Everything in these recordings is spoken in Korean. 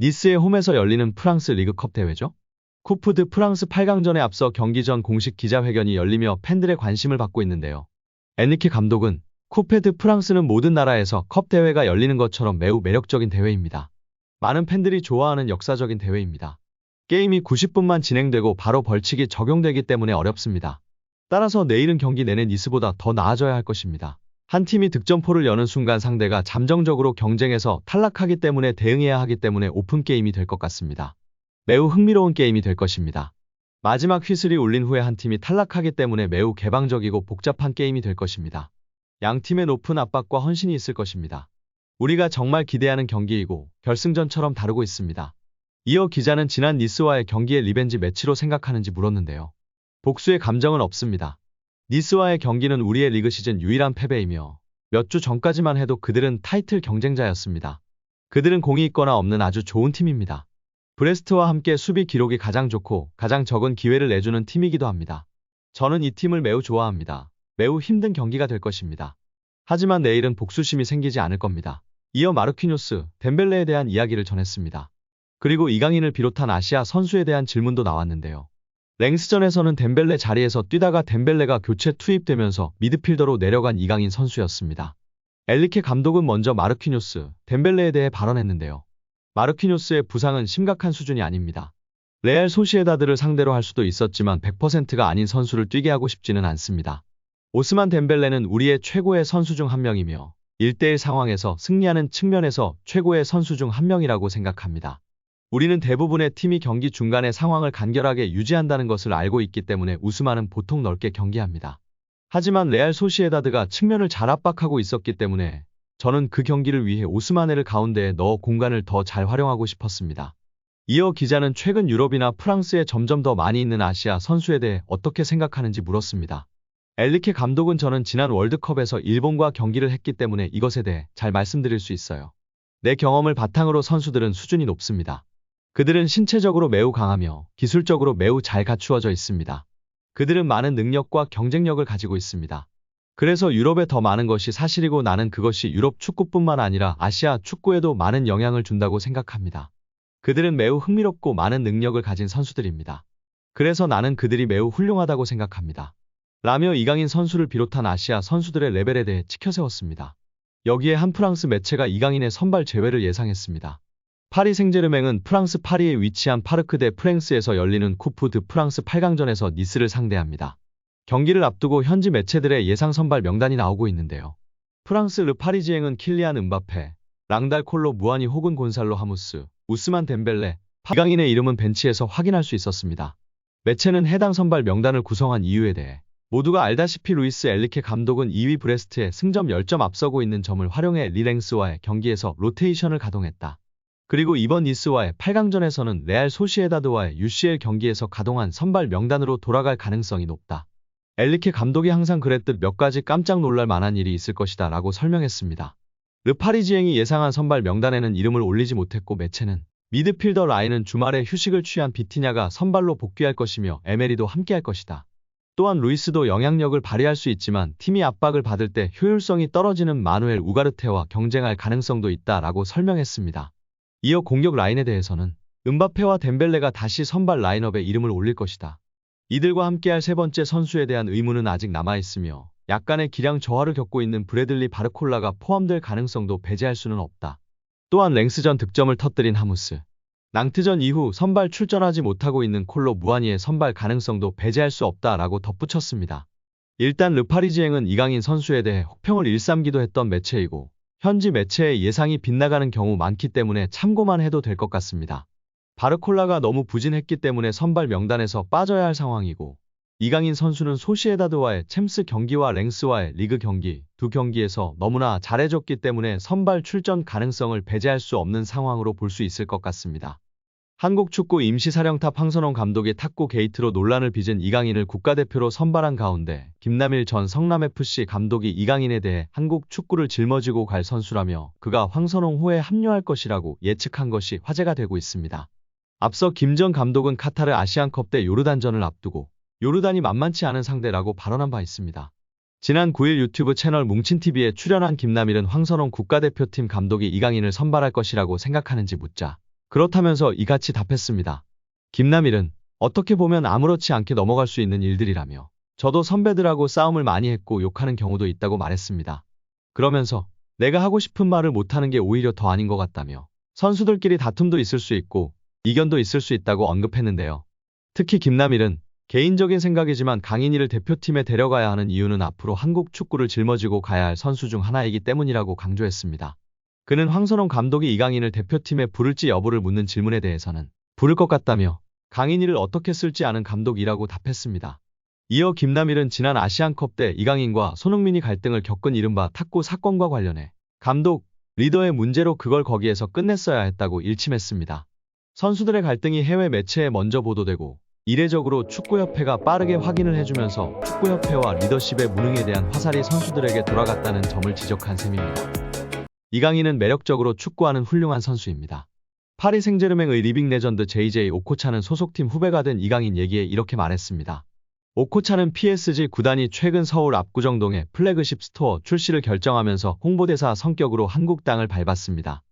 니스의 홈에서 열리는 프랑스 리그컵 대회죠. 쿠프드 프랑스 8강전에 앞서 경기 전 공식 기자회견이 열리며 팬들의 관심을 받고 있는데요. 엔리케 감독은 쿠페드 프랑스는 모든 나라에서 컵 대회가 열리는 것처럼 매우 매력적인 대회입니다. 많은 팬들이 좋아하는 역사적인 대회입니다. 게임이 90분만 진행되고 바로 벌칙이 적용되기 때문에 어렵습니다. 따라서 내일은 경기 내내 니스보다 더 나아져야 할 것입니다. 한 팀이 득점포를 여는 순간 상대가 잠정적으로 경쟁에서 탈락하기 때문에 대응해야 하기 때문에 오픈 게임이 될 것 같습니다. 매우 흥미로운 게임이 될 것입니다. 마지막 휘슬이 울린 후에 한 팀이 탈락하기 때문에 매우 개방적이고 복잡한 게임이 될 것입니다. 양 팀의 높은 압박과 헌신이 있을 것입니다. 우리가 정말 기대하는 경기이고 결승전처럼 다루고 있습니다. 이어 기자는 지난 니스와의 경기의 리벤지 매치로 생각하는지 물었는데요. 복수의 감정은 없습니다. 니스와의 경기는 우리의 리그 시즌 유일한 패배이며 몇 주 전까지만 해도 그들은 타이틀 경쟁자였습니다. 그들은 공이 있거나 없는 아주 좋은 팀입니다. 브레스트와 함께 수비 기록이 가장 좋고 가장 적은 기회를 내주는 팀이기도 합니다. 저는 이 팀을 매우 좋아합니다. 매우 힘든 경기가 될 것입니다. 하지만 내일은 복수심이 생기지 않을 겁니다. 이어 마르퀴뉴스, 덴벨레에 대한 이야기를 전했습니다. 그리고 이강인을 비롯한 아시아 선수에 대한 질문도 나왔는데요. 랭스전에서는 덴벨레 자리에서 뛰다가 덴벨레가 교체 투입되면서 미드필더로 내려간 이강인 선수였습니다. 엘리케 감독은 먼저 마르퀴뉴스, 덴벨레에 대해 발언했는데요. 마르퀴뉴스의 부상은 심각한 수준이 아닙니다. 레알 소시에다드를 상대로 할 수도 있었지만 100%가 아닌 선수를 뛰게 하고 싶지는 않습니다. 오스만 덴벨레는 우리의 최고의 선수 중 한 명이며 1대1 상황에서 승리하는 측면에서 최고의 선수 중 한 명이라고 생각합니다. 우리는 대부분의 팀이 경기 중간에 상황을 간결하게 유지한다는 것을 알고 있기 때문에 우스만은 보통 넓게 경기합니다. 하지만 레알 소시에다드가 측면을 잘 압박하고 있었기 때문에 저는 그 경기를 위해 오스마네를 가운데에 넣어 공간을 더 잘 활용하고 싶었습니다. 이어 기자는 최근 유럽이나 프랑스에 점점 더 많이 있는 아시아 선수에 대해 어떻게 생각하는지 물었습니다. 엘리케 감독은 저는 지난 월드컵에서 일본과 경기를 했기 때문에 이것에 대해 잘 말씀드릴 수 있어요. 내 경험을 바탕으로 선수들은 수준이 높습니다. 그들은 신체적으로 매우 강하며 기술적으로 매우 잘 갖추어져 있습니다. 그들은 많은 능력과 경쟁력을 가지고 있습니다. 그래서 유럽에 더 많은 것이 사실이고 나는 그것이 유럽 축구뿐만 아니라 아시아 축구에도 많은 영향을 준다고 생각합니다. 그들은 매우 흥미롭고 많은 능력을 가진 선수들입니다. 그래서 나는 그들이 매우 훌륭하다고 생각합니다. 라며 이강인 선수를 비롯한 아시아 선수들의 레벨에 대해 치켜세웠습니다. 여기에 한 프랑스 매체가 이강인의 선발 제외를 예상했습니다. 파리 생제르맹은 프랑스 파리에 위치한 파르크 대 프랭스에서 열리는 쿠프 드 프랑스 8강전에서 니스를 상대합니다. 경기를 앞두고 현지 매체들의 예상 선발 명단이 나오고 있는데요. 프랑스 르 파리지앵은 킬리안 은바페, 랑달 콜로 무아니 혹은 곤살로 하무스, 우스만 덴벨레, 이강인의 이름은 벤치에서 확인할 수 있었습니다. 매체는 해당 선발 명단을 구성한 이유에 대해 모두가 알다시피 루이스 엘리케 감독은 2위 브레스트에 승점 10점 앞서고 있는 점을 활용해 리랭스와의 경기에서 로테이션을 가동했다. 그리고 이번 니스와의 8강전에서는 레알 소시에다드와의 UCL 경기에서 가동한 선발 명단으로 돌아갈 가능성이 높다. 엘리케 감독이 항상 그랬듯 몇 가지 깜짝 놀랄 만한 일이 있을 것이다 라고 설명했습니다. 르파리지앵이 예상한 선발 명단에는 이름을 올리지 못했고 매체는 미드필더 라인은 주말에 휴식을 취한 비티냐가 선발로 복귀할 것이며 에메리도 함께할 것이다. 또한 루이스도 영향력을 발휘할 수 있지만 팀이 압박을 받을 때 효율성이 떨어지는 마누엘 우가르테와 경쟁할 가능성도 있다 라고 설명했습니다. 이어 공격 라인에 대해서는 은바페와 덴벨레가 다시 선발 라인업에 이름을 올릴 것이다. 이들과 함께할 세 번째 선수에 대한 의문은 아직 남아있으며 약간의 기량 저하를 겪고 있는 브래들리 바르콜라가 포함될 가능성도 배제할 수는 없다. 또한 랭스전 득점을 터뜨린 하무스. 낭트전 이후 선발 출전하지 못하고 있는 콜로 무아니의 선발 가능성도 배제할 수 없다라고 덧붙였습니다. 일단 르파리지앵은 이강인 선수에 대해 혹평을 일삼기도 했던 매체이고 현지 매체의 예상이 빗나가는 경우 많기 때문에 참고만 해도 될 것 같습니다. 바르콜라가 너무 부진했기 때문에 선발 명단에서 빠져야 할 상황이고 이강인 선수는 소시에다드와의 챔스 경기와 랭스와의 리그 경기 두 경기에서 너무나 잘해줬기 때문에 선발 출전 가능성을 배제할 수 없는 상황으로 볼 수 있을 것 같습니다. 한국 축구 임시사령탑 황선홍 감독의 탁구 게이트로 논란을 빚은 이강인을 국가대표로 선발한 가운데 김남일 전 성남FC 감독이 이강인에 대해 한국 축구를 짊어지고 갈 선수라며 그가 황선홍 호에 합류할 것이라고 예측한 것이 화제가 되고 있습니다. 앞서 김 전 감독은 카타르 아시안컵 때 요르단전을 앞두고 요르단이 만만치 않은 상대라고 발언한 바 있습니다. 지난 9일 유튜브 채널 뭉친TV에 출연한 김남일은 황선홍 국가대표팀 감독이 이강인을 선발할 것이라고 생각하는지 묻자 그렇다면서 이같이 답했습니다. 김남일은 어떻게 보면 아무렇지 않게 넘어갈 수 있는 일들이라며 저도 선배들하고 싸움을 많이 했고 욕하는 경우도 있다고 말했습니다. 그러면서 내가 하고 싶은 말을 못하는 게 오히려 더 아닌 것 같다며 선수들끼리 다툼도 있을 수 있고 이견도 있을 수 있다고 언급했는데요. 특히 김남일은 개인적인 생각이지만 강인이를 대표팀에 데려가야 하는 이유는 앞으로 한국 축구를 짊어지고 가야 할 선수 중 하나이기 때문이라고 강조했습니다. 그는 황선홍 감독이 이강인을 대표팀에 부를지 여부를 묻는 질문에 대해서는 부를 것 같다며 강인이를 어떻게 쓸지 아는 감독이라고 답했습니다. 이어 김남일은 지난 아시안컵 때 이강인과 손흥민이 갈등을 겪은 이른바 탁구 사건과 관련해 감독, 리더의 문제로 그걸 거기에서 끝냈어야 했다고 일침했습니다. 선수들의 갈등이 해외 매체에 먼저 보도되고 이례적으로 축구협회가 빠르게 확인을 해주면서 축구협회와 리더십의 무능에 대한 화살이 선수들에게 돌아갔다는 점을 지적한 셈입니다. 이강인은 매력적으로 축구하는 훌륭한 선수입니다. 파리 생제르맹의 리빙 레전드 JJ 오코차는 소속팀 후배가 된 이강인 얘기에 이렇게 말했습니다. 오코차는 PSG 구단이 최근 서울 압구정동에 플래그십 스토어 출시를 결정하면서 홍보대사 성격으로 한국 땅을 밟았습니다.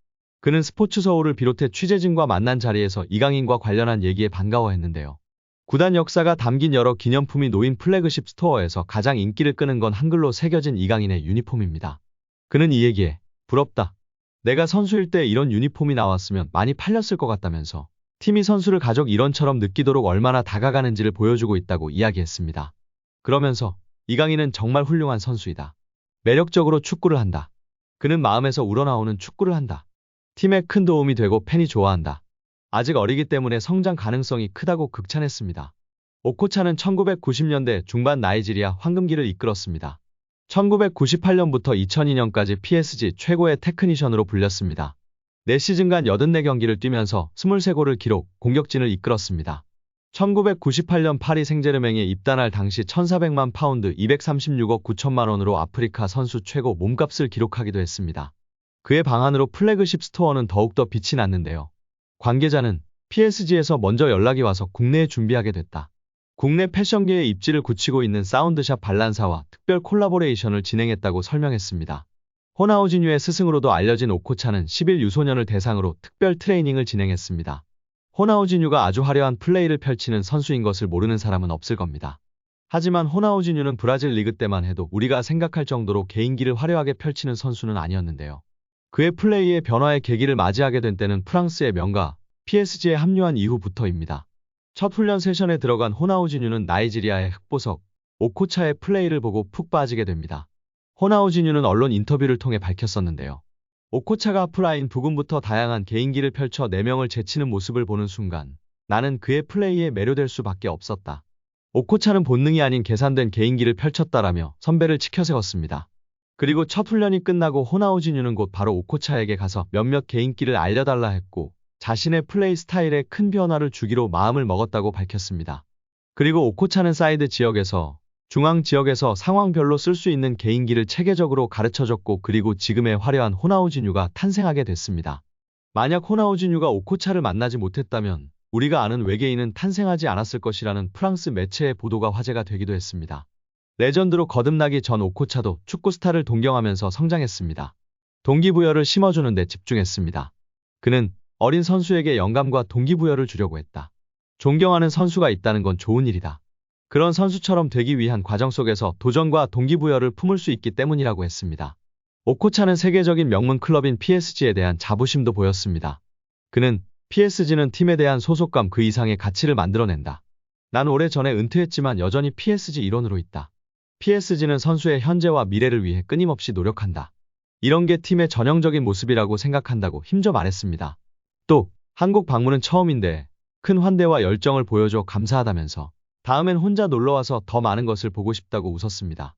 그는 스포츠 서울을 비롯해 취재진과 만난 자리에서 이강인과 관련한 얘기에 반가워했는데요. 구단 역사가 담긴 여러 기념품이 놓인 플래그십 스토어에서 가장 인기를 끄는 건 한글로 새겨진 이강인의 유니폼입니다. 그는 이 얘기에 부럽다. 내가 선수일 때 이런 유니폼이 나왔으면 많이 팔렸을 것 같다면서 팀이 선수를 가족 일원처럼 느끼도록 얼마나 다가가는지를 보여주고 있다고 이야기했습니다. 그러면서 이강인은 정말 훌륭한 선수이다. 매력적으로 축구를 한다. 그는 마음에서 우러나오는 축구를 한다. 팀에 큰 도움이 되고 팬이 좋아한다. 아직 어리기 때문에 성장 가능성이 크다고 극찬했습니다. 오코차는 1990년대 중반 나이지리아 황금기를 이끌었습니다. 1998년부터 2002년까지 PSG 최고의 테크니션으로 불렸습니다. 4시즌간 84경기를 뛰면서 23골을 기록, 공격진을 이끌었습니다. 1998년 파리 생제르맹에 입단할 당시 1,400만 파운드 236억 9천만 원으로 아프리카 선수 최고 몸값을 기록하기도 했습니다. 그의 방안으로 플래그십 스토어는 더욱더 빛이 났는데요. 관계자는 PSG에서 먼저 연락이 와서 국내에 준비하게 됐다. 국내 패션계의 입지를 굳히고 있는 사운드샵 발란사와 특별 콜라보레이션을 진행했다고 설명했습니다. 호나우지뉴의 스승으로도 알려진 오코차는 10일 유소년을 대상으로 특별 트레이닝을 진행했습니다. 호나우지뉴가 아주 화려한 플레이를 펼치는 선수인 것을 모르는 사람은 없을 겁니다. 하지만 호나우지뉴는 브라질 리그 때만 해도 우리가 생각할 정도로 개인기를 화려하게 펼치는 선수는 아니었는데요. 그의 플레이의 변화의 계기를 맞이하게 된 때는 프랑스의 명가 PSG에 합류한 이후부터입니다. 첫 훈련 세션에 들어간 호나우지뉴는 나이지리아의 흑보석 오코차의 플레이를 보고 푹 빠지게 됩니다. 호나우지뉴는 언론 인터뷰를 통해 밝혔었는데요. 오코차가 프라인 부근부터 다양한 개인기를 펼쳐 4명을 제치는 모습을 보는 순간 나는 그의 플레이에 매료될 수밖에 없었다. 오코차는 본능이 아닌 계산된 개인기를 펼쳤다라며 선배를 치켜세웠습니다. 그리고 첫 훈련이 끝나고 호나우지뉴는 곧 바로 오코차에게 가서 몇몇 개인기를 알려달라 했고 자신의 플레이 스타일에 큰 변화를 주기로 마음을 먹었다고 밝혔습니다. 그리고 오코차는 사이드 지역에서 중앙 지역에서 상황별로 쓸 수 있는 개인기를 체계적으로 가르쳐줬고 그리고 지금의 화려한 호나우지뉴가 탄생하게 됐습니다. 만약 호나우지뉴가 오코차를 만나지 못했다면 우리가 아는 외계인은 탄생하지 않았을 것이라는 프랑스 매체의 보도가 화제가 되기도 했습니다. 레전드로 거듭나기 전 오코차도 축구 스타를 동경하면서 성장했습니다. 동기부여를 심어주는 데 집중했습니다. 그는 어린 선수에게 영감과 동기부여를 주려고 했다. 존경하는 선수가 있다는 건 좋은 일이다. 그런 선수처럼 되기 위한 과정 속에서 도전과 동기부여를 품을 수 있기 때문이라고 했습니다. 오코차는 세계적인 명문 클럽인 PSG에 대한 자부심도 보였습니다. 그는 PSG는 팀에 대한 소속감 그 이상의 가치를 만들어낸다. 난 오래전에 은퇴했지만 여전히 PSG 일원으로 있다. PSG는 선수의 현재와 미래를 위해 끊임없이 노력한다. 이런 게 팀의 전형적인 모습이라고 생각한다고 힘줘 말했습니다. 또 한국 방문은 처음인데 큰 환대와 열정을 보여줘 감사하다면서 다음엔 혼자 놀러와서 더 많은 것을 보고 싶다고 웃었습니다.